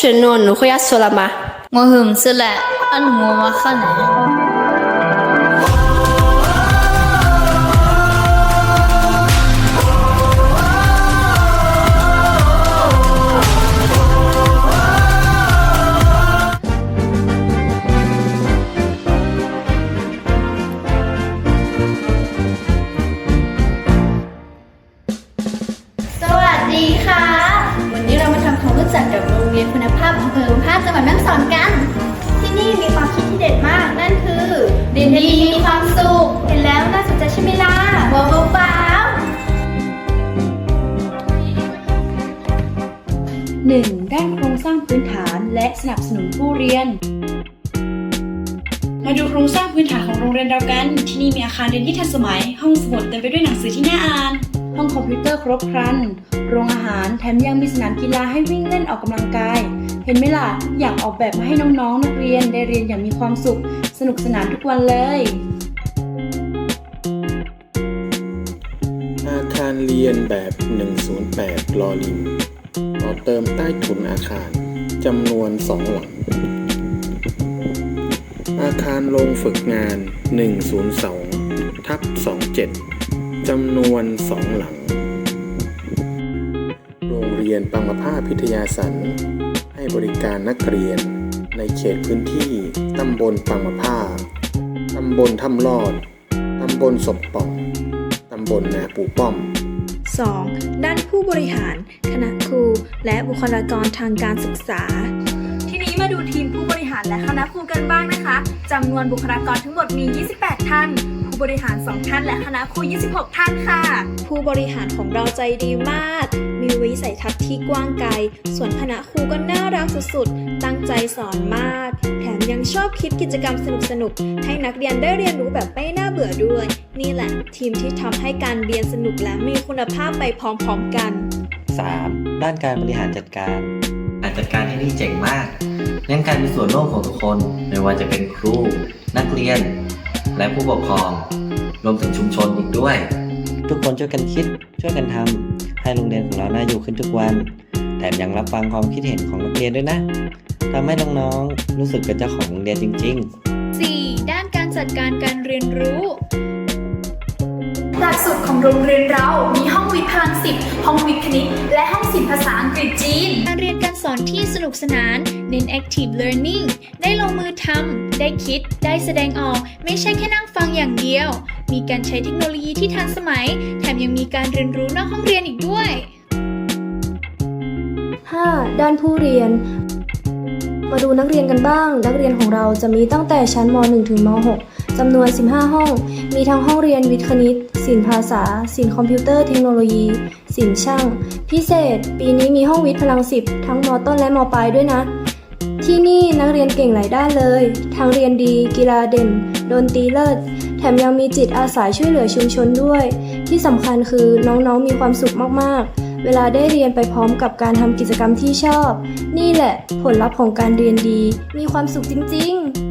全诺你会要说了吗？我很是嘞，俺我嘛很嘞。 เรียนคุณภาพอำเภอพาจังหวัดแม่ฮ่องสอนกัน ที่นี่มีความคิดที่เด็ดมากนั่นคือเรียนดีมีความสุขเห็นแล้วน่าสนใจใช่ไหมล่ะว้าวว้าว 1. ด้านโครงสร้างพื้นฐานและสนับสนุนผู้เรียน มาดูโครงสร้างพื้นฐานของโรงเรียนเรากัน ที่นี่มีอาคารเรียนที่ทันสมัย ห้องสมุดเต็มไปด้วยหนังสือที่น่าอ่าน ห้องคอมพิวเตอร์ครบครัน โรงอาหารแถมยังมีสนามกีฬาให้วิ่งเล่นออกกำลังกาย เห็นไหมล่ะ อยากออกแบบมาให้น้องๆ นักเรียนได้เรียนอย่างมีความสุข สนุกสนานทุกวันเลย อาคารเรียนแบบ 108 ลอลิงต่อเติมใต้ถุนอาคารจำนวน 2 หลัง อาคารโรงฝึกงาน 102 ทับ 27 จำนวน2หลัง โรงเรียนปังมภาพิทยาสันให้บริการนักเรียนในเขตพื้นที่ตำบลปังมภาตำบลถ้ำลอด ตำบลศพป่อง ตำบลนาปูป้อม 2. ด้านผู้บริหาร คณะครู และบุคลากรทางการศึกษา ทีนี้มาดูทีมผู้บริหารและคณะครูกันบ้างนะคะจำนวนบุคลากรทั้งหมดมี 28 ท่าน บริหาร 2 ท่าน และคณะครู 26 ท่านค่ะ ผู้บริหารของเราใจดีมาก มีวิสัยทัศน์ที่กว้างไกล ส่วนคณะครูก็น่ารักสุดๆ ตั้งใจสอนมาก แถมยังชอบคิดกิจกรรมสนุกๆ ให้นักเรียนได้เรียนรู้แบบไม่น่าเบื่อด้วย นี่แหละ ทีมที่ทำให้การเรียนสนุกและมีคุณภาพไปพร้อมๆกัน 3. ด้านการบริหารจัดการการจัดการที่นี่เจ๋งมากเน้นการมีส่วนร่วมของทุกคน ไม่ว่าจะเป็นครู นักเรียน และผู้ปกครอง รวมถึงชุมชนอีกด้วย ทุกคนช่วยกันคิด ช่วยกันทำให้โรงเรียนของเราน่าอยู่ขึ้นทุกวัน แถมยังรับฟังความคิดเห็นของนักเรียนด้วยนะทำให้น้องๆรู้สึกเป็นเจ้าของโรงเรียนจริง ๆ 4. ด้านการจัดการการเรียนรู้หลักสูตรของโรงเรียนเรา มีห้องวิทย์พลังสิบห้องวิทย์คณิต และห้องศิลป์ภาษาอังกฤษจีน การเรียนการสอนที่สนุกสนาน เน้น active learning ได้ลงมือทำ ได้คิด ได้แสดงออก ไม่ใช่แค่นั่งฟังอย่างเดียว มีการใช้เทคโนโลยีที่ทันสมัย แถมยังมีการเรียนรู้นอกห้องเรียนอีกด้วย 5. ด้านผู้เรียน มาดูนักเรียนกันบ้าง นักเรียนของเราจะมีตั้งแต่ชั้นม .1 ถึงม .6 จำนวน 15 ห้อง มีทั้งห้องเรียนวิทย์คณิตศิลป์ภาษาศิลป์คอมพิวเตอร์เทคโนโลยีศิลป์ช่าง พิเศษ ปีนี้มีห้องวิทย์พลังสิบทั้งมต้นและมปลายด้วยนะ ที่นี่นักเรียนเก่งหลายด้านเลย ทั้งเรียนดี กีฬาเด่น ดนตรีเลิศ แถมยังมีจิตอาสาช่วยเหลือชุมชนด้วย ที่สำคัญคือน้องๆมีความสุขมากๆ เวลาได้เรียนไปพร้อมกับการทำกิจกรรมที่ชอบ นี่แหละผลลัพธ์ของการเรียนดี มีความสุขจริง ๆ